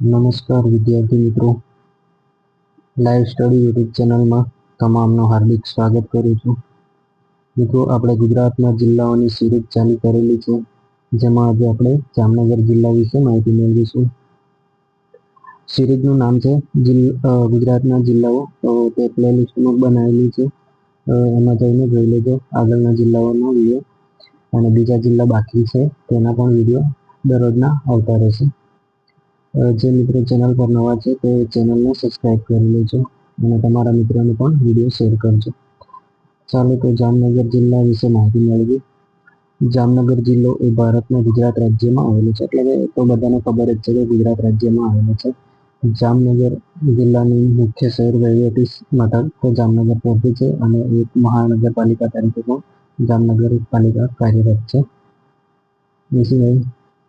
નમસ્કાર વિદ્યાર્થી મિત્રો. લાઈવ સ્ટડી યુટ્યુબ ચેનલમાં તમામનું હાર્દિક સ્વાગત કરું છું. મિત્રો, આપણે ગુજરાતના જિલ્લાઓની સિરીઝ ચાલુ કરેલી છે, જેમાં આજે આપણે જામનગર જિલ્લા વિશે માહિતી મેળવીશું. સિરીઝનું નામ છે ગુજરાતના જિલ્લાઓ. તો પ્લેલિસ્ટમાં બનાવેલી છે. એમાં જઈને જોઈ લેજો આગળના જિલ્લાઓનો વીડિયો. અને બીજા જિલ્લા બાકી છે, તેના પણ વીડિયો દરરોજના આવતા રહેશે. જે મિત્રો ચેનલ પર નવા છે, તે ચેનલને સબસ્ક્રાઇબ કરી લેજો અને તમારા મિત્રોને પણ વીડિયો શેર કરજો. ચાલો તો જામનગર જિલ્લા વિશે માહિતી મેળવી જામનગર જિલ્લો એ ભારતના ગુજરાત રાજ્યમાં આવેલો છે, એટલે કે તો બધાને ખબર જ છે કે ગુજરાત રાજ્યમાં આવેલો છે. જામનગર જિલ્લાનું મુખ્ય શહેર વહીવટી મથક તો જામનગર પહોંચે છે અને એક મહાનગરપાલિકા તરીકે પણ જામનગર પાલિકા કાર્યરત છે.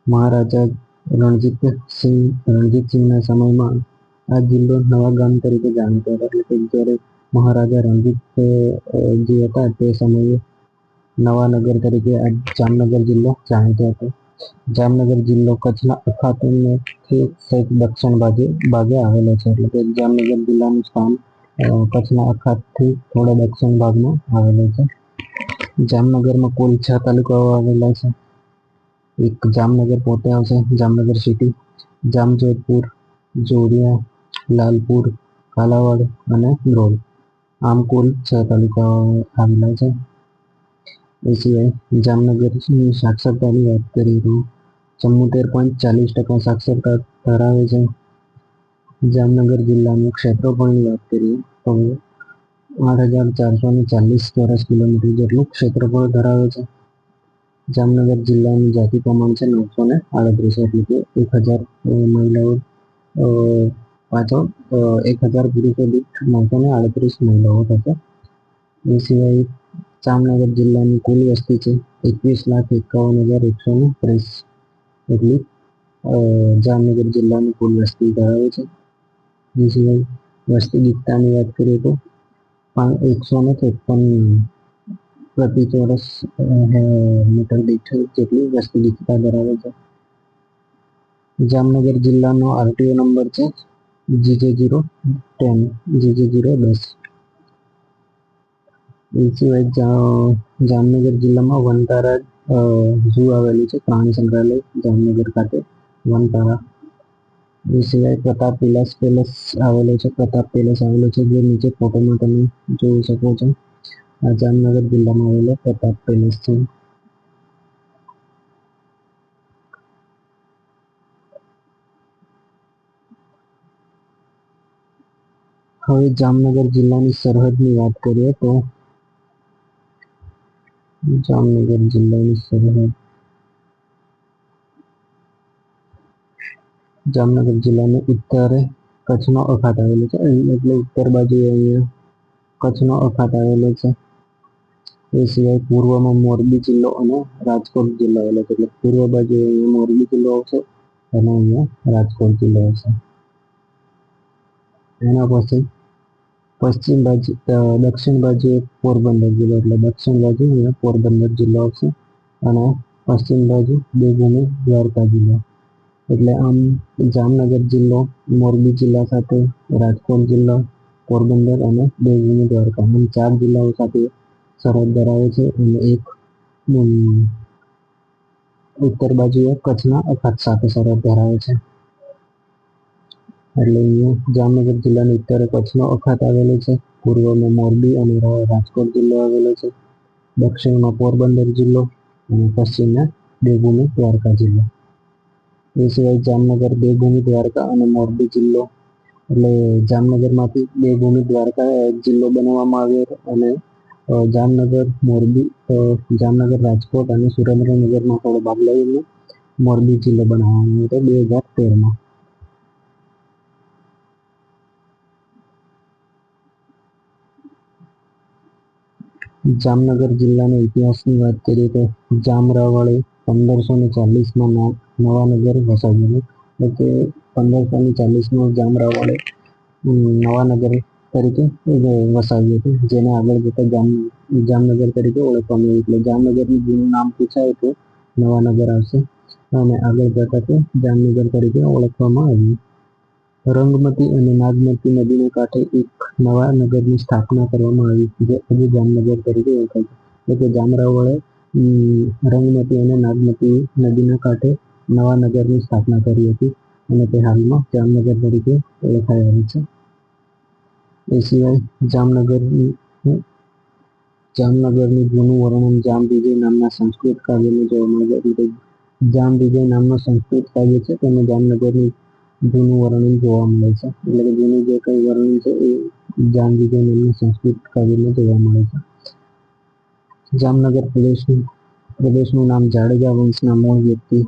મહારાજા રણજીત સિંહ રણજીતસિંહના સમયમાં આ જિલ્લો નવા ગામ તરીકે જાણીતો હતો. એટલે કે જ્યારે મહારાજા રણજીત જે હતા તે સમયે નવાનગર તરીકે આ જામનગર જિલ્લો જાણીતો હતો. જામનગર જિલ્લો કચ્છના અખાતથી સહિત દક્ષિણ બાજુ ભાગે આવેલો છે. એટલે કે જામનગર જિલ્લાનું સ્થાન કચ્છના અખાતથી થોડા દક્ષિણ ભાગમાં આવેલો છે. જામનગરમાં કુલ છ તાલુકાઓ આવેલા છે. એક જામનગર પોતે આવશે જામનગર સિટી જામજોધપુર જોડિયા લાલપુર કાલાવાડ અને ધ્રોલ આમ કુલ છ તાલુકાઓ આવેલા છે એ સિવાય જામનગરની સાક્ષરતાની વાત કરીએ તો ચુમ્મોતેર પોઈન્ટ ચાલીસ ટકા સાક્ષરતા ધરાવે છે જામનગર જિલ્લાનું ક્ષેત્રફળની વાત કરીએ તો આઠ હજાર ચારસો ને ચાલીસ ચોરસ કિલોમીટર જેટલું ક્ષેત્રફળ ધરાવે છે જામનગર જિલ્લાનું જાતિ પ્રમાણ છે નવસો ને આડત્રીસ એટલે કે એક હજાર મહિલાઓ પાછળ એક હજાર પુરુષો દીઠ નવસો ને આડત્રીસ મહિલાઓ થશે. એ સિવાય જામનગર જિલ્લાની કુલ વસ્તી છે એકવીસ લાખ એકાવન હજાર એકસો ને ત્રીસ એટલી જામનગર જિલ્લાની કુલ વસ્તી ધરાવે છે. એ સિવાય વસ્તી ગીતતાની વાત કરીએ તો એકસો ને ત્રેપન પ્રતિ ચોરસ મીટર દીઠ જેટલી વસ્તી ગીતતા ધરાવે છે? જામનગર જિલ્લાનો આરટીઓ નંબર છે GJ zero ten, GJ zero દસ. એ સિવાય જામનગર જિલ્લામાં વનતારા ઝૂ આવેલું છે, પ્રાણી સંગ્રહાલય, જામનગર ખાતે વનતારા. એ સિવાય પ્રતાપ પેલેસ પેલેસ આવેલો છે, પ્રતાપ પેલેસ આવેલો છે, જે નીચે ફોટોમાં તમે જોઈ શકો છો. આ જામનગર જિલ્લામાં આવેલો પ્રતાપ પેલેસ છે હવે જામનગર જિલ્લાની સરહદની વાત કરીએ તો જામનગર જિલ્લાની સરહદ. જામનગર જિલ્લાની ઉત્તરે કચ્છનો અખાત આવેલો છે. એટલે ઉત્તર બાજુ અહીંયા કચ્છનો અખાત આવેલો છે. એ સિવાય પૂર્વમાં મોરબી જિલ્લો અને રાજકોટ જિલ્લો આવેલો છે એટલે પૂર્વ બાજુ અહીંયા મોરબી જિલ્લો આવશે અને અહીંયા રાજકોટ જિલ્લો આવશે. એના પછી પશ્ચિમ બાજુ દક્ષિણ બાજુ પોરબંદર જિલ્લો એટલે દક્ષિણ બાજુ અહીંયા પોરબંદર જિલ્લો આવશે અને પશ્ચિમ બાજુ દેવભૂમિ દ્વારકા જિલ્લો. એટલે આમ જામનગર જિલ્લો, મોરબી જિલ્લા સાથે રાજકોટ જિલ્લો, પોરબંદર અને દેવભૂમિ દ્વારકા, આમ ચાર જિલ્લાઓ સાથે સરહદ ધરાવે છે અને એક ઉત્તર બાજુએ કચ્છના અખાત સાથે સરહદ ધરાવે છે. એટલે અહીંયા જામનગર જિલ્લાની ઉત્તરે કચ્છનો અખાત આવેલો છે, પૂર્વમાં મોરબી અને રાજકોટ જિલ્લો આવેલો છે, દક્ષિણમાં પોરબંદર જિલ્લો અને પશ્ચિમમાં દેવભૂમિ દ્વારકા જિલ્લો. એ સિવાય જામનગર, દેવભૂમિ દ્વારકા અને મોરબી જિલ્લો. એટલે જામનગરમાંથી દેવભૂમિ દ્વારકા જિલ્લો બનાવવામાં આવ્યો અને જામનગર, મોરબી જામનગર રાજકોટ અને સુરેન્દ્રનગરમાં થોડો ભાગ લઈને મોરબી જિલ્લો બનાવવાનો હતો બે હજાર તેરમાં. જામનગર જિલ્લાના ઇતિહાસની વાત કરીએ તો જામરાવળે પંદરસો ને ચાલીસમાં નવાનગર વસાવેલું એટલે પંદરસો ને ચાલીસમાં જામરાવાળે નવાનગર તરીકે વસાવ્યું હતું જેને આગળ જતા જામ, જામનગર તરીકે ઓળખવામાં આવ્યું એટલે જામનગરનું જૂનું નામ પૂછાય તો નવાનગર આવશે. અને આગળ જતા તે જામનગર તરીકે ઓળખવામાં આવ્યું રંગમતી અને નાગમતી નદીના કાંઠે એક નવા નગરની સ્થાપના કરવામાં આવી જે આજે જામનગર તરીકે ઓળખાય છે. એટલે કે જામરાવળે રંગમતી અને નાગમતી નદીના કાંઠે નવા નગરની સ્થાપના કરી હતી. અને તે હાલમાં જામનગર તરીકે ઓળખાઈ આવે છે. એ સિવાય જામનગરની જામનગરનું જૂનું વર્ણન જામ નામના સંસ્કૃત કાવ્યમાં જોવા મળે છે. જામ નામનું સંસ્કૃત કાવ્ય છે, તેમાં જામનગરની જૂનું વર્ણન જોવા મળે છે. એટલે કે જૂનું જે કંઈ વર્ણન છે, એ જામ વિજય નામના સંસ્કૃત કાવ્યમાં જોવા મળે છે. જામનગર પ્રદેશનું પ્રદેશનું નામ જાડેજા વંશના મૂળ વ્યક્તિ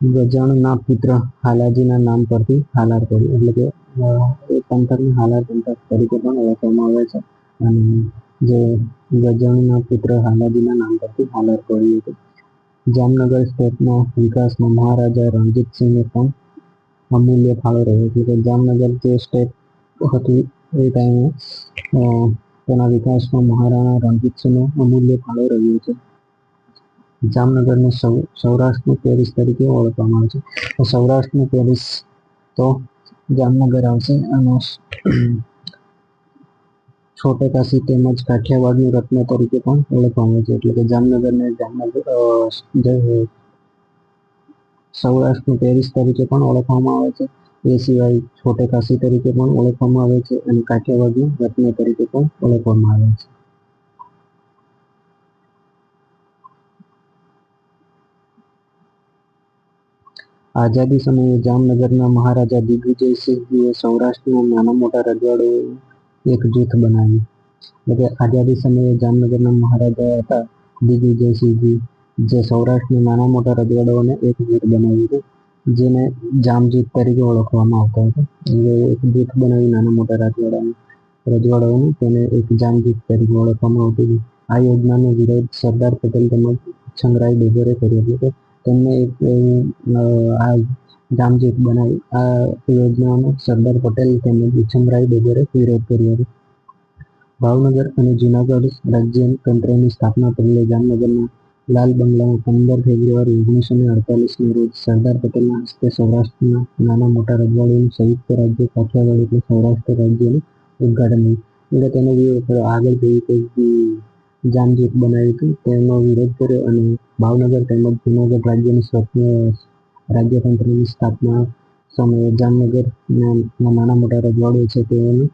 ગજાણના પુત્ર હાલાજીના નામ પરથી હાલાર પડ્યું. એટલે કે એ પંથકને પંથક તરીકે પણ ઓળખવામાં આવે છે. અને જે ગજાણના પુત્ર હાલાજીના નામ પરથી હાલાર પડ્યું હતું. જામનગર સ્ટેટના વિકાસમાં મહારાજા રણજીતસિંહે પણ અમૂલ્ય ફાળો રહ્યો. એટલે કે જામનગર જે સ્ટેટ હતી એ ટાઈમે તેના વિકાસમાં મહારાણા રણજીતસિંહનો અમૂલ્ય ફાળો રહ્યો છે. જામનગરને સૌરાષ્ટ્રનું પેરિસ તરીકે ઓળખવામાં આવે છે. સૌરાષ્ટ્રનું પેરિસ તો જામનગર આવશે અને છોટે કાશી તેમજ કાઠિયાવાડનું રત્ન તરીકે પણ ઓળખવામાં આવે છે. એટલે કે જામનગરને જામનગર સૌરાષ્ટ્રનું પેરિસ તરીકે પણ ઓળખવામાં આવે છે. એ સિવાય છોટે કાશી તરીકે પણ ઓળખવામાં આવે છે અને કાઠિયાવાડનું રત્ન તરીકે પણ ઓળખવામાં આવે છે. આઝાદી સમયે જામનગરના મહારાજા દિગ્વિજયસિંહજીએ સૌરાષ્ટ્રના નાના મોટા રજવાડોએ એક જૂથ બનાવ્યું. એટલે આઝાદી સમયે જામનગરના મહારાજા હતા દિગ્વિજયસિંહજી જે સૌરાષ્ટ્રના નાના મોટા રજવાડાઓને એક જૂથ બનાવ્યું હતું, જેને જામજૂથ તરીકે ઓળખવામાં આવતા હતા. એટલે એક જૂથ બનાવી નાના મોટા રજવાડાને રજવાડાઓને તેને એક જામજૂથ તરીકે ઓળખવામાં આવતું હતું. આ યોજનાનો વિરોધ સરદાર પટેલ તેમજ છંગરાય ડેગરે કર્યો કે તેમને એક આ જામ બનાવી, આ યોજનાનો સરદાર પટેલ તેમજ ઉછમરાય ડેગરે વિરોધ કર્યો હતો. ભાવનગર અને જૂનાગઢ રાજ્ય તંત્રની સ્થાપના પહેલે જામનગરના લાલ બંગલામાં પંદર ફેબ્રુઆરી ઓગણીસો ને અડતાલીસના રોજ સરદાર પટેલના હસ્તે સૌરાષ્ટ્રના નાના મોટા રજવાડીનું સંયુક્ત રાજ્ય કાઠિયાવાડ એટલે સૌરાષ્ટ્ર રાજ્યનું ઉદ્ઘાટન થયું. એટલે તેને આગળ જોયું કે જામ બનાવી હતું. તેનો વિરોધ કર્યો અને ભાવનગર તેમજ જૂનાગઢ રાજ્યની રાજ્યતંત્રની સ્થાપના સમયે જામનગરના નાના મોટા રજવાડો છે તેઓનું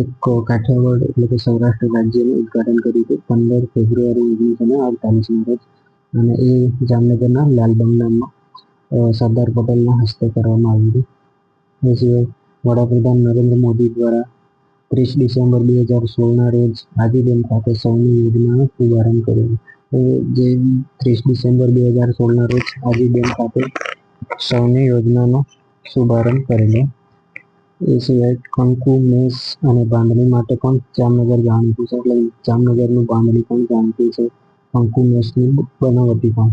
એક કાઠિયાવાડ એટલે કે સૌરાષ્ટ્ર રાજ્યનું ઉદ્ઘાટન કર્યું હતું પંદર ફેબ્રુઆરી ઓગણીસો ને અડતાલીસના અને એ જામનગરના લાલ બંગલામાં સરદાર પટેલના હસ્તે કરવામાં આવ્યું હતું. એ સિવાય વડાપ્રધાન નરેન્દ્ર મોદી દ્વારા ત્રીસ ડિસેમ્બર બે હજાર સોળના રોજ આદિબેન ખાતે સૌની યોજનાનો શુભારંભ કર્યો જે ત્રીસ ડિસેમ્બર બે હજાર સોળના રોજ આદિબેન ખાતે સૌની યોજનાનો શુભારંભ કરેલો. એ સિવાય કંકુ, મેસ અને બાંધણી માટે પણ જામનગર જાણીતું છે. એટલે જામનગરનું બાંધણી પણ જાણીતું છે. કંકુ, મેસની બનાવટી પણ.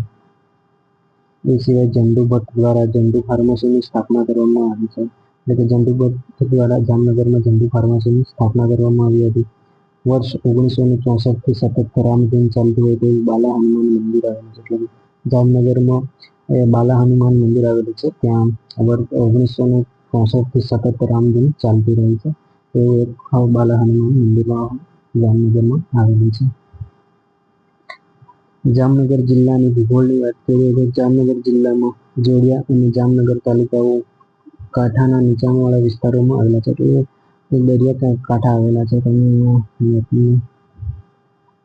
એ સિવાય જંડુ ભટ્ટ દ્વારા જંડુ ફાર્મસીની સ્થાપના કરવામાં આવી છે. એટલે કે જંડુ દ્વારા જામનગરમાં જંડુ ફાર્મસીની સ્થાપના કરવામાં આવી હતી. વર્ષ ઓગણીસો ને ચોસઠથી સતત રામધૂન ચાલતું હોય તેવું બાલા હનુમાન મંદિર આવેલું છે. એટલે જામનગરમાં બાલા હનુમાન મંદિર આવેલું છે. ત્યાં વર્ષ ઓગણીસો ને ચોસઠથી સતત રામધૂન ચાલતી રહી છે. એવું એક બાલા હનુમાન મંદિર જામનગરમાં આવેલું છે. જામનગર જિલ્લાની ભૂગોળની વાત કરીએ તો જામનગર જિલ્લામાં જોડિયા અને જામનગર તાલુકાઓ કાંઠાના નીચાણવાળા વિસ્તારોમાં આવેલા છે. એટલે દરિયા કાંઠા આવેલા છે. તમે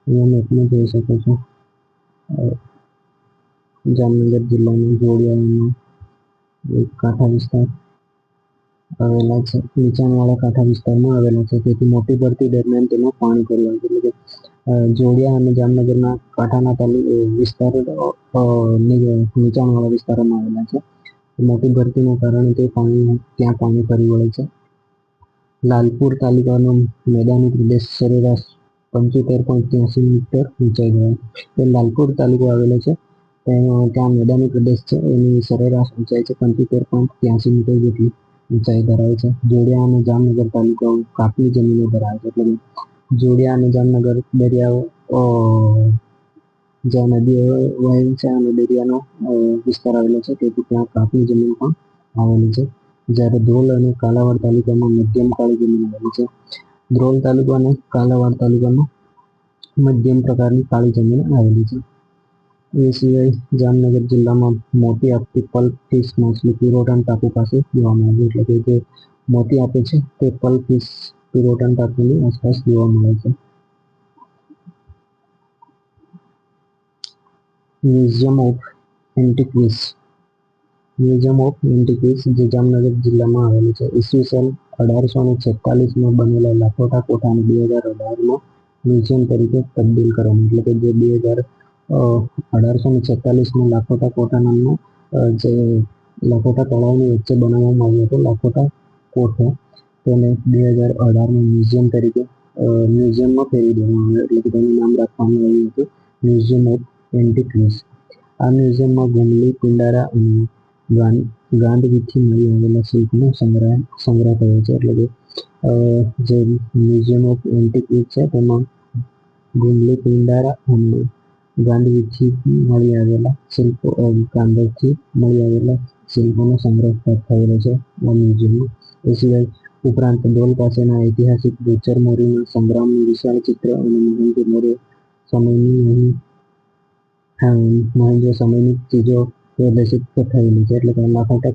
અહીંયા મેપમાં જોઈ શકો છો. જામનગર જિલ્લાના જોડિયાનો કાંઠા વિસ્તાર આવેલા છે. નીચાણવાળા કાંઠા વિસ્તારમાં આવેલા છે. તેથી મોટી ભરતી દરમિયાન તેમાં પાણી ભરવાનું એટલે કે જોડિયા અને જામનગરના કાંઠાના તાલુ વિસ્તારો નીચાણવાળા વિસ્તારોમાં આવેલા છે. મોટી ભરતીના કારણે તે પાણી ત્યાં પાણી ફરી વળે છે. લાલપુર તાલુકાનો મેદાની પ્રદેશ સરેરાશ પંચોતેર પોઈન્ટ ત્યાસી મીટર ઊંચાઈ ગયો તે લાલપુર તાલુકો આવેલો છે. ત્યાં મેદાની પ્રદેશ છે. એની સરેરાશ ઊંચાઈ છે પંચોતેર પોઈન્ટ ત્યાસી મીટર જેટલી ઊંચાઈ ધરાવે છે. જોડિયા અને જામનગર તાલુકાઓ કાપની જમીનો ધરાવે છે. એટલે જોડિયા અને જામનગર દરિયાઓ જ્યાં નદીઓ વહે છે અને દરિયાનો વિસ્તાર આવેલો છે. તેથી ત્યાં કાપની જમીન પણ આવેલી છે. જ્યારે ધ્રોલ અને કાલાવાડ તાલુકામાં મધ્યમ કાળી જમીન આવેલી છે. ધ્રોલ તાલુકો અને કાલાવાડ તાલુકામાં મધ્યમ પ્રકારની કાળી જમીન આવેલી છે. એ સિવાય જામનગર જિલ્લામાં મોટી આપતી પલ્પ ફિશ માછલી પિરોટન ટાપુ પાસે જોવામાં આવે એટલે કે જે મોતી આપે છે, તે પલ્પ ફિશ પિરોટન ટાપુની આસપાસ જોવા મળે છે. Museum of antiquities museum of antiquities જે જામનગર જિલ્લામાં આવેલું છે. ઈસવીસન અઢારસો ને છેતાલીસમાં બનેલા લાખોટા કોઠાને બે હજાર અઢારમાં મ્યુઝિયમ તરીકે તબદીલ કરવામાં એટલે કે જે બે હજાર અઢારસો ને છેતાલીસમાં લાખોટા કોઠા નામનો જે લાખોટા તળાવની વચ્ચે બનાવવામાં આવ્યો હતો લાખોટા કોઠો, તેને બે હજાર અઢારમાં મ્યુઝિયમ તરીકે મ્યુઝિયમમાં ફેરવી દેવામાં આવ્યો. એટલે કે તેનું નામ રાખવામાં આવ્યું હતું મ્યુઝિયમ ઓફ એન્ટિક્વિસ આ મ્યુઝિયમમાં ગુમલી પિંડારા અને ગાંડવીથી મળી આવેલા શિલ્પનો સંગ્રહ થયો છે. એટલે કે જે મ્યુઝિયમ ઓફ એન્ટિક્વિસ છે, તેમાં ગુમલી પિંડારા અને ગાંડવીથી મળી આવેલા શિલ્પો ગાંધરથી મળી આવેલા શિલ્પોનો સંગ્રહ થયેલો છે આ મ્યુઝિયમમાં. એ સિવાય ઉપરાંત ડોલ પાસેના ઐતિહાસિક ગુજ્જર મોરીના સંગ્રામનું વિશાળ ચિત્ર અને મોહેન્જો મોરો સમયની મોહેન્જો સમયની ચીજો પ્રદર્શિત થયેલી છે, એટલે કે લાખોટા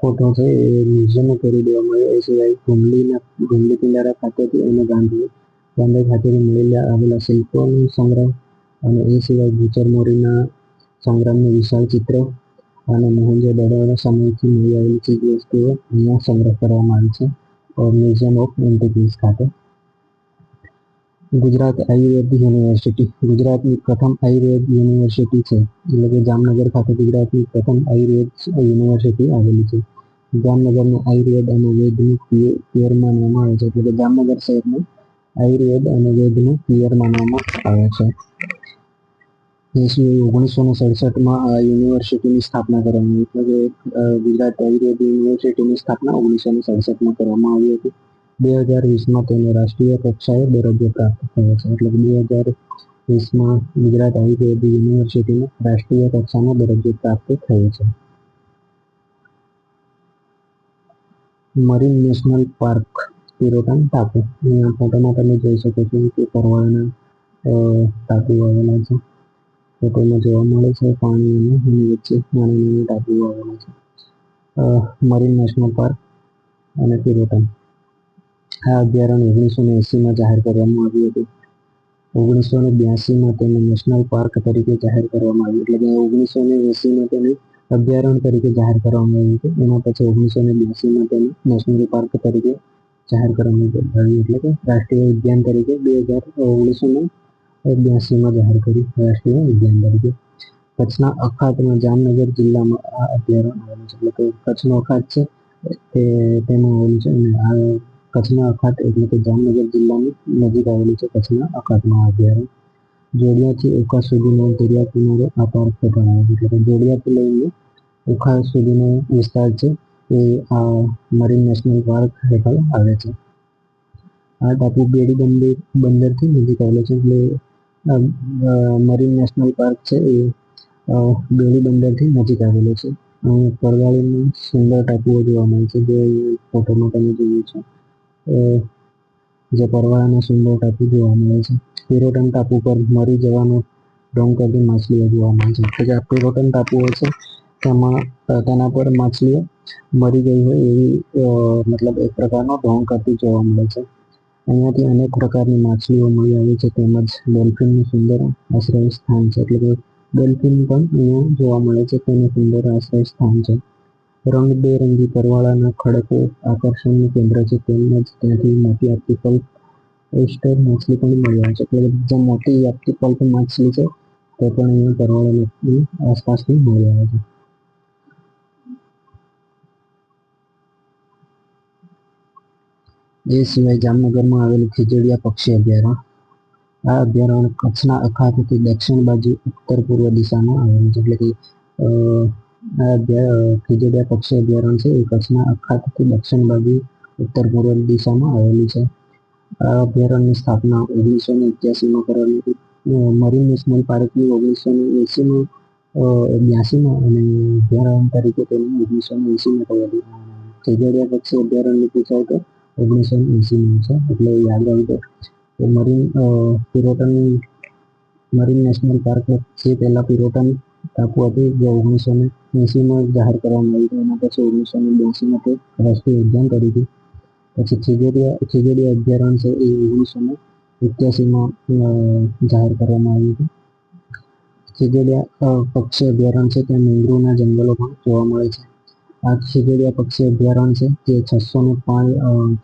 ખોટો છે એ મ્યુઝિયમ કરી દેવામાં આવ્યો. એ સિવાય ગુમલીના ગુમલી પિંડારા ખાતેથી અને ગાંધી ગાંધી ખાતેથી મળેલા આવેલા શિલ્પોનો સંગ્રહ અને એ સિવાય ગુજર મોરીના સંગ્રામનું વિશાળ ચિત્ર અને મોહેન્જો દડોના સમયથી મળી આવેલી ચીજ વસ્તુઓ અહીંયા સંગ્રહ કરવામાં આવી છે. મ્યુઝિયમ ઓફ એન્ટિક્વિટીઝ ખાતે. ગુજરાત આયુર્વેદ યુનિવર્સિટી. ગુજરાતની પ્રથમ આયુર્વેદ યુનિવર્સિટી છે. એટલે કે જામનગર ખાતે ગુજરાતની પ્રથમ આયુર્વેદ યુનિવર્સિટી આવેલી છે. જામનગરને આયુર્વેદ અને વેદનું પિયર માનવામાં આવે છે. એટલે કે જામનગર શહેરને આયુર્વેદ અને વેદનું પિયર માનવામાં આવે છે. સિવાય ઓગણીસો ને સડસઠમાં આ યુનિવર્સિટીની સ્થાપના કરવામાં આવી. એટલે કે ગુજરાત આયુર્વેદ યુનિવર્સિટીની સ્થાપના ઓગણીસો ને સડસઠમાં કરવામાં આવી હતી. બે હજાર વીસમાં તેને રાષ્ટ્રીય કક્ષાએ દરજ્જો પ્રાપ્ત થયો છે. એટલે બે હજાર વીસમાં ગુજરાત આયુર્વેદ યુનિવર્સિટીને રાષ્ટ્રીય કક્ષાનો દરજ્જો પ્રાપ્ત થયો છે. મરીન નેશનલ પાર્ક પિરોટન ટાપુ. અહીંયા ફોટોમાં તમે જોઈ શકો છો કે પરવાળાના ટાપુ આવેલા છે. ફોટોમાં જોવા મળે છે પાણી અને એની વચ્ચે નાના નાના ટાપુઓ આવેલા છે. મરીન નેશનલ પાર્ક અને પિરોટન આ અભયારણ્ય ઓગણીસો ને એંસીમાં જાહેર કરવામાં આવ્યું હતું. ઓગણીસો ને બ્યાસીમાં તેને નેશનલ પાર્ક તરીકે જાહેર કરવામાં આવ્યું. એટલે કે ઓગણીસો ને એંસીમાં તેને અભયારણ્ય તરીકે જાહેર કરવામાં આવ્યું હતું. એના પછી ઓગણીસો ને બ્યાસીમાં તેને નેશનલ પાર્ક તરીકે જાહેર કરવામાં આવ્યું. એટલે કે રાષ્ટ્રીય ઉદ્યાન તરીકે બે હજાર ઓગણીસો ને બ્યાસીમાં જાહેર કર્યું. રાષ્ટ્રીય ઉદ્યાન તરીકે. કચ્છના અખાતમાં જામનગર જિલ્લામાં આ અભયારણ્ય આવેલું છે. એટલે કે કચ્છનો અખાત છે. તે તેમાં આવેલું છે અને આ કચ્છના અખાત એટલે કે જામનગર જિલ્લાની નજીક આવેલું છે કચ્છના અખાતમાં અભયારણ્ય જોડિયાથી ઓખા સુધીનો દરિયા કિનારો આ પાર્ક આવે છે. એટલે કે જોડિયાથી લઈને ઓખા સુધીનો વિસ્તાર છે એ આ મરીન નેશનલ પાર્ક હેઠળ આવે છે. આ ટાપુ બેડી બંદર, બંદરથી નજીક આવેલો છે એટલે મરીન નેશનલ પાર્ક છે એ બેડી બંદરથી નજીક આવેલો છે. અહીં પરવાળીની સુંદર ટાપુઓ જોવા મળે છે જે ફોટોમાં તમે જોયું છે. જે પરવાળાના સુંદર ટાપુ જોવા મળે છે. પિરોટન ટાપુ પર મરી જવાનું ઢોંગ કરતી માછલીઓ જોવા મળે છે. કે જે આ પિરોટન ટાપુઓ છે, તેમાં તેના પર માછલીઓ મરી ગઈ હોય એવી મતલબ એક પ્રકારનો ઢોંગ કરતી જોવા મળે છે. અહીંયાથી અનેક પ્રકારની માછલીઓ મળી આવી છે, તેમજ ડોલ્ફિનનું સુંદર આશ્રય સ્થાન છે. એટલે કે ડોલ્ફિન પણ અહીંયા જોવા મળે છે, તેનું સુંદર આશ્રય સ્થાન છે. રંગબેરંગી પરવાળાના ખડકો આકર્ષણનું કેન્દ્ર છે. તેમજ ત્યાંથી મોટી ઓપ્ટિકલ ઓસ્ટર માછલી પણ મળી આવે છે. એટલે જે મોટી ઓપ્ટિકલ માછલી છે, તે પણ અહીંયા પરવાળાની આસપાસથી મળી આવે છે. એ સિવાય જામનગરમાં આવેલું ખીજડીયા પક્ષી અભયારણ્ય. આ અભયારણ્ય કચ્છના અખાતથી દક્ષિણ બાજુ ઉત્તર પૂર્વ દિશામાં આવેલું છે. એટલે કે આ ખીજડીયા પક્ષી અભયારણ્ય છે. એ કચ્છના અખાતથી દક્ષિણ બાજુ ઉત્તર પૂર્વ દિશામાં આવેલી છે. આ અભયારણ્યની સ્થાપના ઓગણીસો ને એક્યાસીમાં કરેલી હતી મરીન નેશનલ પાર્કની ઓગણીસો ને એંસીમાં બ્યાસીમાં અને અભયારણ્ય તરીકે તેની ઓગણીસો ને એંસીમાં કરેલી. ખીજડીયા પક્ષી અભયારણ્ય પૂછાય તો ઓગણીસો ને એંસીમાં છે, એટલે યાદ આવતો marine Pirotan, marine national park છે. પહેલાં પિરોટન ટાપુ હતી જે ઓગણીસો ને એંસીમાં જાહેર કરવામાં આવી હતી. એના પછી ઓગણીસો ને બ્યાસીમાં તે રાષ્ટ્રીય ઉદ્યાન તરીકે પછી ખીજડીયા ખીજડીયા અભયારણ્ય છે એ ઓગણીસો ને એક્યાસીમાં જાહેર કરવામાં આવ્યું હતું. ખીજડીયા પક્ષી અભયારણ્ય છે, ત્યાં મેંગ્રુવના જંગલો પણ જોવા મળે છે. આ ખીજડીયા પક્ષી અભયારણ્ય છે, જે છસો ને પાંચ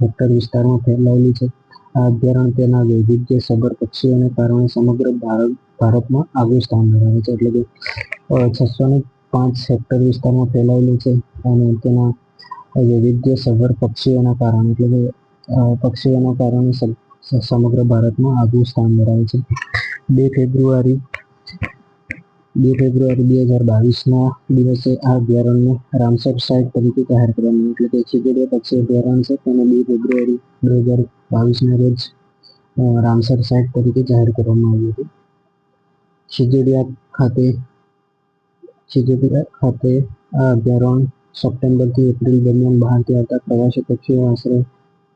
હેક્ટર વિસ્તારમાં ફેલાયેલી છે. આ અભયારણ્ય તેના વૈવિધ્યસભર પક્ષીઓને કારણે સમગ્ર ભારત ભારતમાં આગવું સ્થાન ધરાવે છે. એટલે કે છસો ને પાંચ હેક્ટર વિસ્તારમાં ફેલાયેલું છે અને તેના વૈવિધ્ય સભર પક્ષીઓના કારણે, એટલે કે પક્ષીઓના કારણે સમગ્ર ભારતમાં આગવું સ્થાન ધરાવે છે. બે ફેબ્રુઆરી બે ફેબ્રુઆરી બે હજાર બાવીસના દિવસે આ અભયારણ્ય રામસર સાઇટ તરીકે જાહેર કરવામાં એટલે કે ખીજડીયા પક્ષી અભયારણ્ય છે. તેને બે ફેબ્રુઆરી બે હજાર બાવીસના રોજ રામસર સાઇટ તરીકે જાહેર કરવામાં આવ્યું હતું. ખીજડીયા ખાતે ખીજડીયા ખાતે આ અભયારણ્ય સપ્ટેમ્બરથી એપ્રિલ દરમિયાન બહારથી આવતા પ્રવાસી પક્ષીઓ આશરે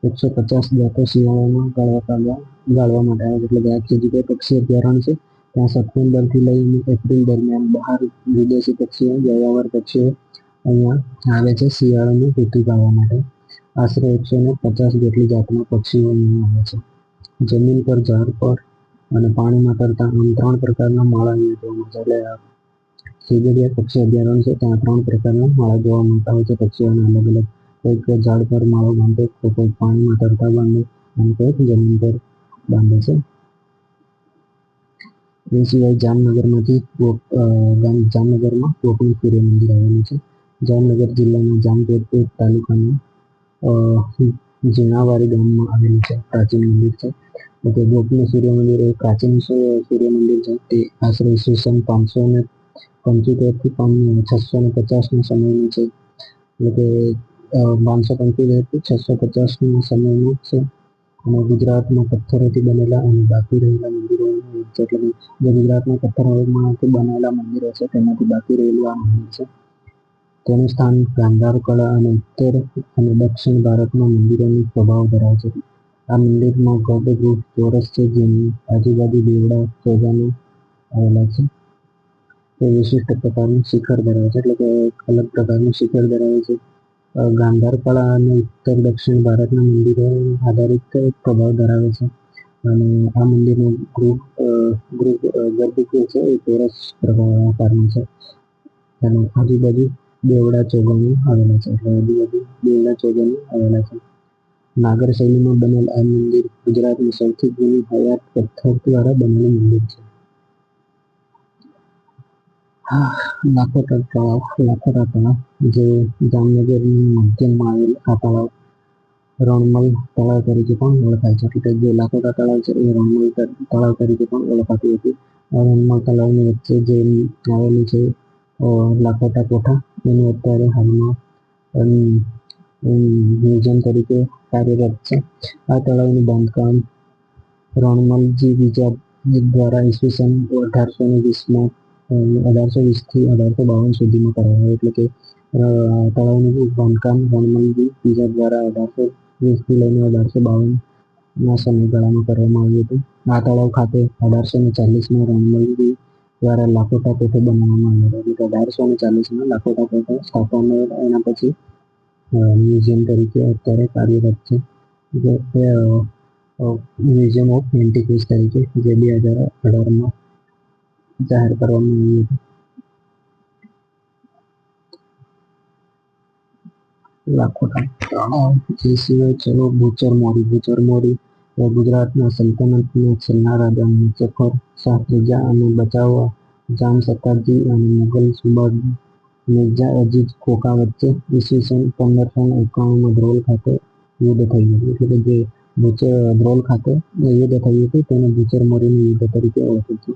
એકસો પચાસ જાતો શિયાળામાં ગાળવા ગાળવા માટે આવે એટલે ગયા આ ખીજડીયા પક્ષી અભયારણ્ય છે. ત્યાં સપ્ટેમ્બરથી લઈને એપ્રિલ દરમિયાન બહાર વિદેશી પક્ષીઓ જયાવર પક્ષીઓ અહીંયા આવે છે શિયાળાની ઋતુ ગાળવા માટે. આશરે એકસો ને પચાસ જેટલી જાતના પક્ષીઓ અહીંયા આવે છે. જમીન પર ઝાડ પર અને પાણીમાં તરતા આમ ત્રણ પ્રકારના માળા જોવા મળે એટલે ખીજડીયા પક્ષી અભયારણ્ય છે, ત્યાં ત્રણ પ્રકારના માળા જોવા મળતા હોય છે. પક્ષીઓના અલગ અલગ કોઈક ઝાડ પર માળો બાંધે, તો કોઈક પાણીમાં તરતા બાંધે અને કોઈક જમીન પર બાંધે છે. એ સિવાય જામનગરમાંથી જામનગરમાં ગોપીનાથ સૂર્ય મંદિર આવેલું છે. જામનગર જિલ્લાના જામજોધપુર તાલુકાનું ઝીણાવાડી ગામમાં આવેલું છે, પ્રાચીન મંદિર છે. એટલે ગોપનું સૂર્ય મંદિર એ પ્રાચીન સૂર્ય મંદિર છે, તે આશરે ઈસવીસન પાંચસો ને પંચોતેરથી છસો ને પચાસના સમયનું છે. એટલે કે પાંચસો પંચોતેરથી છસો પચાસના સમયનું છે. અને ગુજરાતમાં પથ્થરોથી બનેલા અને બાકી રહેલા મંદિરો એટલે કે, જે ગુજરાતના પથ્થરોમાંથી બનેલા મંદિરો છે, તેમાંથી બાકી રહેલું આ મંદિર છે. તેનું સ્થાન ગાંધાર કળા અને ઉત્તર અને દક્ષિણ ભારતમાં મંદિરોની પ્રભાવ ધરાવે છે. આ મંદિરમાં ગર્ભગૃહ ચોરસ છે, જેની આજુબાજુ દેવડા ચોગાનો આવેલા છે. તે વિશિષ્ટ પ્રકારનું શિખર ધરાવે છે, એટલે કે એક અલગ પ્રકારનું શિખર ધરાવે છે. ગાંધાર કળા અને ઉત્તર દક્ષિણ ભારતના મંદિરો આધારિત પ્રભાવ ધરાવે છે. અને આ મંદિરનું ગૃહ ગૃહ ગર્ભગૃહ છે, એ ચોરસ આકારનું છે. અને આજુબાજુ દેવડા ચોગાનો આવેલા છે, એટલે આજુબાજુ દેવડા ચોગાનો આવેલા છે. નાગર શૈલીમાં બનેલ આ મંદિર ગુજરાતનું સૌથી જૂનું હયાત પથ્થર દ્વારા બનેલું મંદિર છે. લાખોટા તળાવ લાખોટા તળાવ જે જામનગરની મધ્યમાં આવેલ આ તળાવ રણમલ તળાવ તરીકે પણ ઓળખાય છે. એટલે જે લાખોટા તળાવ છે એ રણમલ તળાવ તરીકે પણ ઓળખાતું હતું. રણમલ તળાવની વચ્ચે જે આવેલું છે લાખોટા કોઠા, એનું અત્યારે હાલમાં મ્યુઝિયમ તરીકે કાર્યરત છે. આ તળાવનું બાંધકામ રણમલજી બીજા દ્વારા ઈસવીસન અઢારસો ને વીસમાં અઢારસો વીસથી અઢારસો બાવન સુધીમાં કરાયું. એટલે કે તળાવનું બાંધકામ રણમલજી બીજા દ્વારા અઢારસો વીસથી લઈને અઢારસો બાવનના સમયગાળામાં કરવામાં આવ્યું હતું. આ તળાવ ખાતે અઢારસો ને ચાલીસમાં રણમલજી દ્વારા લાખોટા કોઠો બનાવવામાં આવ્યો હતો. એટલે અઢારસો ને ચાલીસમાં લાખોટા કોઠો સ્થાપવામાં એના પછી મ્યુઝિયમ તરીકે અત્યારે કાર્યરત છે. મ્યુઝિયમ ઓફ એન્ટિક્વિઝ તરીકે જે બે હજાર અઢારમાં જાહેર કરવામાં આવ્યું હતું. એ સિવાય, ચલો ભૂચર મોરી. ભૂચર મોરી ગુજરાતના સલ્તનતના છેલ્લા રાજા મુઝફ્ફર શાહ ત્રીજા અને બચાવવા જામ સત્તાજી અને મુગલ સુબાદ મિર્ઝા અજીજ ખોખા વચ્ચે ઈસવીસન પંદરસો એકાણુંમાં ધ્રોલ ખાતે યુદ્ધ થયું હતું. એટલે જે ભૂચર ધ્રોલ ખાતે યુદ્ધ થયું હતું, તેને ભૂચર મોરીનું યુદ્ધ તરીકે ઓળખે છે.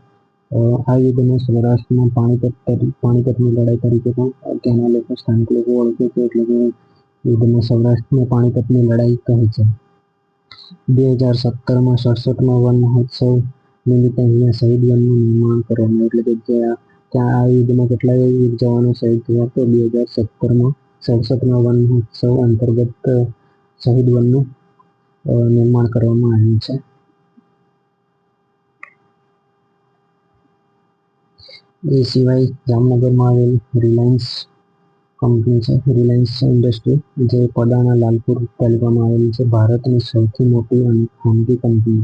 આ યુદ્ધને સૌરાષ્ટ્રમાં પાણીપત પાણીપતની લડાઈ તરીકે પણ ત્યાંના લોકો, સ્થાનિક લોકો ઓળખે છે. એટલે કે યુદ્ધને સૌરાષ્ટ્રમાં પાણીપતની લડાઈ કહે છે. બે હજાર સત્તરમાં સડસઠમાં વન મહોત્સવ નિમિત્તે અહીંયા શહીદ વનનું નિર્માણ કરવામાં એટલે કે જે ત્યાં આ યુદ્ધમાં કેટલાય વીર જવાનો શહીદ થયા તો બે હજાર સત્તરમાં સડસઠના વન મહોત્સવ અંતર્ગત શહીદ વનનું નિર્માણ કરવામાં આવ્યું છે. એ સિવાય જામનગરમાં આવેલ રિલાયન્સ કંપની છે, રિલાયન્સ ઇન્ડસ્ટ્રી, જે પડાણા લાલપુર તાલુકામાં આવેલી છે, ભારતની સૌથી મોટી અને ખાનગી કંપની.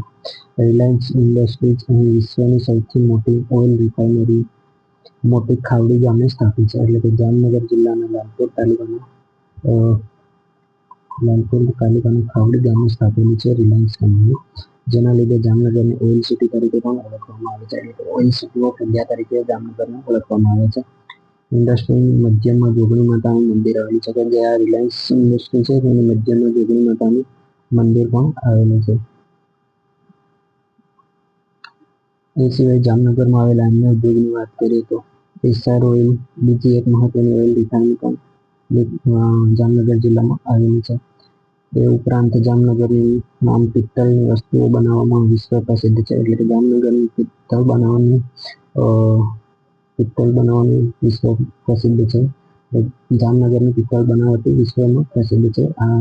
રિલાયન્સ ઇન્ડસ્ટ્રીઝ અહીં વિશ્વની સૌથી મોટી ઓઇલ રિફાઇનરી મોટી ખાવડી ગામે સ્થાપી છે. એટલે કે જામનગર જિલ્લાના લાલપુર તાલુકાના લાલપુર તાલુકાના ખાવડી ગામે સ્થાપેલી છે રિલાયન્સ કંપની. જેના લીધે જામનગરને ઓઇલ સિટી તરીકે પણ ઓળખવામાં આવે છે. એટલે કે ઓઇલ સિટી ઓફ ઇન્ડિયા તરીકે જામનગરને ઓળખવામાં આવે છે. ઇન્ડસ્ટ્રીની મધ્યમાં જોગણી માતાનું મંદિર આવેલું છે. કે જે આ રિલાયન્સ ઇન્ડસ્ટ્રી છે, તેની મધ્યમાં જોગણી માતાનું મંદિર પણ આવેલું છે. એ સિવાય જામનગરમાં આવેલા અન્ય ઉદ્યોગની વાત કરીએ તો એસઆર ઓઇલ બીજી એક મહત્વની ઓઇલ રિફાઇનરી જામનગર જિલ્લામાં આવેલી છે. એ ઉપરાંત જામનગરની નામ પિત્તળની વસ્તુઓ બનાવવામાં વિશ્વ પ્રસિદ્ધ છે. એટલે કે જામનગરની પિત્તળ બનાવવાની પિત્તળ બનાવવાની વિશ્વ પ્રસિદ્ધ છે. જામનગરની પિત્તળ બનાવટી વિશ્વમાં પ્રસિદ્ધ છે. આ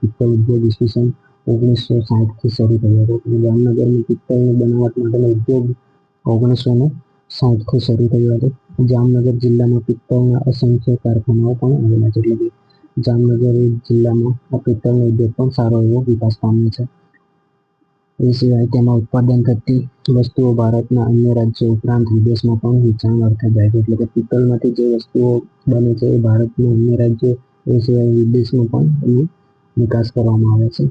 પિત્તળ ઉદ્યોગ ઈસવીસન ઓગણીસો સાઠથી શરૂ થયો હતો. જામનગરની પિત્તળની બનાવટ માટેનો ઉદ્યોગ ઓગણીસો ને સાઠથી શરૂ થયું હતું. જામનગર જિલ્લામાં પિત્તળના અસંખ્ય કારખાનાઓ પણ આવેલા છે. એટલે જામનગર જિલ્લામાં આ પિત્તળનો ઉદ્યોગ પણ સારો એવો વિકાસ પામ્યો છે. એ સિવાય તેમાં ઉત્પાદન થતી વસ્તુઓ ભારતના અન્ય રાજ્યો ઉપરાંત વિદેશમાં પણ વેચાણ અર્થે જાય છે. એટલે કે પિત્તળમાંથી જે વસ્તુઓ બને છે એ ભારતના અન્ય રાજ્યો એ સિવાય વિદેશમાં પણ એનો વિકાસ કરવામાં આવે છે.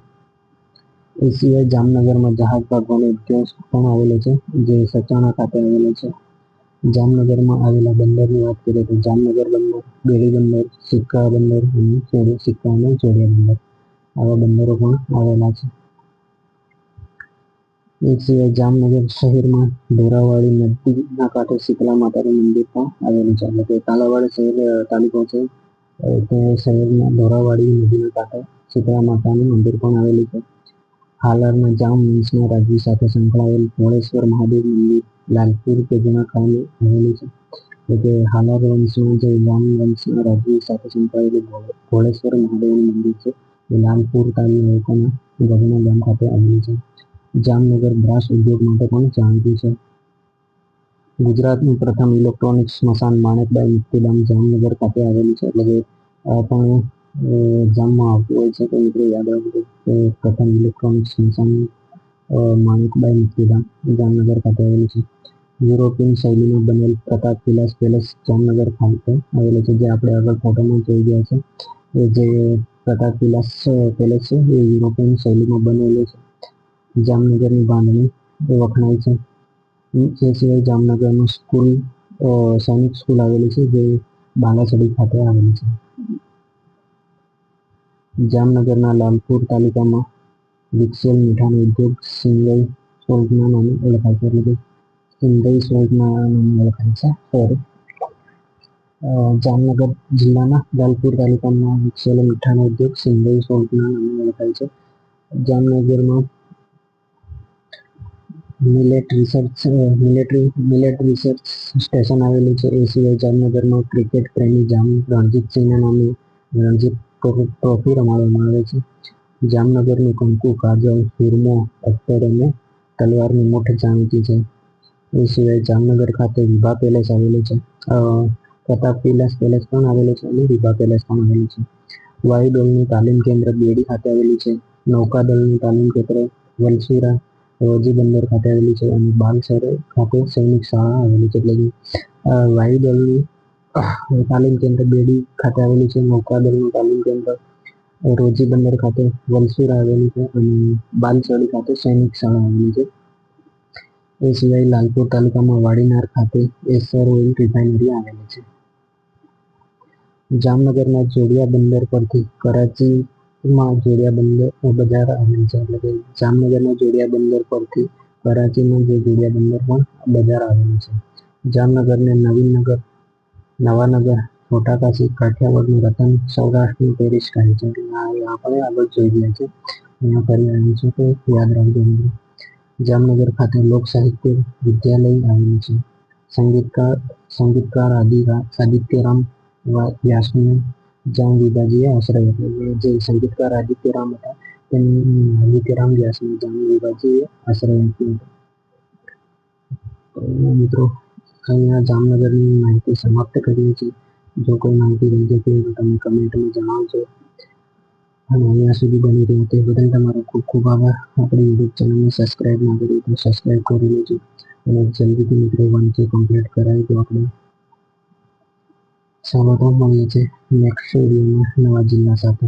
એ સિવાય જામનગરમાં જહાજ ભાગવાનો ઉદ્યોગ પણ આવેલો છે, જે સચાણા ખાતે આવેલો છે. જામનગરમાં આવેલા બંદરની વાત કરીએ તો જામનગર બંદર, બેડી બંદર, સિક્કા બંદર અને સિક્કા અને ચોડિયા બંદર. આવા બંદરો પણ આવેલા છે. એ સિવાય જામનગર શહેરમાં ઢોરાવાડી નદીના કાંઠે શીતલા માતાનું મંદિર પણ આવેલું છે. એટલે કે કાલાવાડ શહેર તાલુકો છે. તે શહેરમાં ઢોરાવાડી નદીના કાંઠે શીતલા માતાનું મંદિર પણ આવેલું છે. હાલારમાં જામ વંશના રાજવી સાથે સંકળાયેલ મોળેશ્વર મહાદેવ મંદિર લાલપુર કે જેના કારણે આવેલું છે. એટલે કે હાલાર વંશમાં જે જામ વંશના રાજવી સાથે સંકળાયેલું ઘોડેશ્વર મહાદેવનું મંદિર છે. એ લાલપુર તાલુકા લોકોના ગગના ગામ ખાતે આવેલું છે. જામનગર બ્રાસ ઉદ્યોગ માટે પણ જાણીતું છે. ગુજરાતનું પ્રથમ ઇલેક્ટ્રોનિક સ્મશાન માણેકબાઈ મુક્તિધામ જામનગર ખાતે આવેલું છે. એટલે કે પણ એક્ઝામમાં આવતું હોય છે. તો મિત્રો યાદ રાખજો કે પ્રથમ ઇલેક્ટ્રોનિક સ્મશાન માણેકબાઈ મુક્તિધામ જામનગર ખાતે આવેલું છે યુરોપિયન શૈલીમાં બનેલ પ્રતાપ વિલાસ પેલેસ જામનગર ખાતે આવેલું છે, જે આપણે આગળ ફોટોમાં જોઈ ગયા છે. જે પ્રતાપ વિલાસ પેલેસ છે, એ યુરોપિયન શૈલીમાં બનેલું છે. જામનગરની બાંધણી વખણાય છે. એ સિવાય જામનગરનું સ્કૂલ સૈનિક સ્કૂલ આવેલી છે, જે બાલાસડી ખાતે આવેલી છે. જામનગરના લાલપુર તાલુકામાં વિકસેલ મીઠાનો ઉદ્યોગ સિંગલ સોલ્ટના નામે ઓળખાય છે. એટલે કે સિંગલ સોલ્ટના નામે ઓળખાય છે. સોરી જામનગર જિલ્લાના લાલપુર તાલુકામાં વિકસેલ મીઠાનો ઉદ્યોગ સિંગલ સોલ્ટના નામે ઓળખાય છે. જામનગરમાં millet research military millet research station આવેલું છે. એ સિવાય જામનગરમાં ક્રિકેટ પ્રેમી જામ રણજીતસિંહના નામે રણજીત ટ્રોફી રમાડવામાં આવે છે. જામનગરની કંકુ, કાજલ, હિરમો અત્તર અને તલવારની મુઠ જાણીતી છે. એ સિવાય જામનગર ખાતે વિભા પેલેસ આવેલું છે. પ્રતાપ વિલાસ પેલેસ પણ આવેલું છે અને વિભા પેલેસ પણ આવેલું છે. વાયુદળનું તાલીમ કેન્દ્ર બેડી ખાતે આવેલું છે. નૌકાદળનું તાલીમ કેન્દ્ર વલસુરા, રોજી બંદર ખાતે આવેલી છે અને બાલસર ખાતે સૈનિક શાળા આવેલી છે. એટલે વાયુદળનું તાલીમ કેન્દ્ર બેડી ખાતે આવેલું છે. નૌકાદળનું તાલીમ કેન્દ્ર રોજી બંદર ખાતે વલસુર આવેલી છે અને બાલસડી ખાતે સૈનિક શાળા આવેલી છે. એ સિવાય લાલપુર તાલુકામાં વાડીનાર ખાતે એસર ઓઇલ રિફાઇનરી આવેલી છે. જામનગરના જોડિયા બંદર પરથી કરાચીમાં જોડિયા બંદર બજાર આવેલું છે એટલે કે જામનગરના જોડિયા બંદર પરથી કરાચીમાં જે જોડિયા બંદર પણ બજાર આવેલું છે. જામનગરને નવીનનગર, નવાનગર મોટા કાશી કાઠિયાવાડનું રતન સૌરાષ્ટ્રનું પેરિસ કહે છે. આપણે આગળ જોઈ રહ્યા છે. અહીંયા આવ્યું છે કે યાદ રાખજો જામનગર ખાતે લોક સાહિત્ય વિદ્યાલય આવેલું છે. સંગીતકાર સંગીતકાર આદિ, આદિત્યરામ વ્યાસની જામ વિભાજીએ આશ્રય આપ્યો. જે સંગીતકાર આદિત્યરામ હતા, તેમને, આદિત્યરામ વ્યાસની જામ વિભાજીએ આશ્રય આપ્યો હતો. મિત્રો, અહીંયા જામનગરની માહિતી સમાપ્ત કરીએ છીએ. જો કોઈ માહિતી રહી જતી હોય તો તમે કમેન્ટમાં જણાવજો. અને અહીંયા સુધી બની રહ્યો તે બદલ તમારો ખૂબ ખૂબ આભાર. આપણી યુટ્યુબ ચેનલને સબસ્ક્રાઈબ ના કરી તો સબસ્ક્રાઈબ કરી લેજો. અને જલ્દીથી મિત્રો વન કે કમ્પ્લીટ કરાવી તો આપણે. ચાલો તો મળીએ છીએ નેક્સ્ટ વિડીયોમાં નવા જિલ્લા સાથે.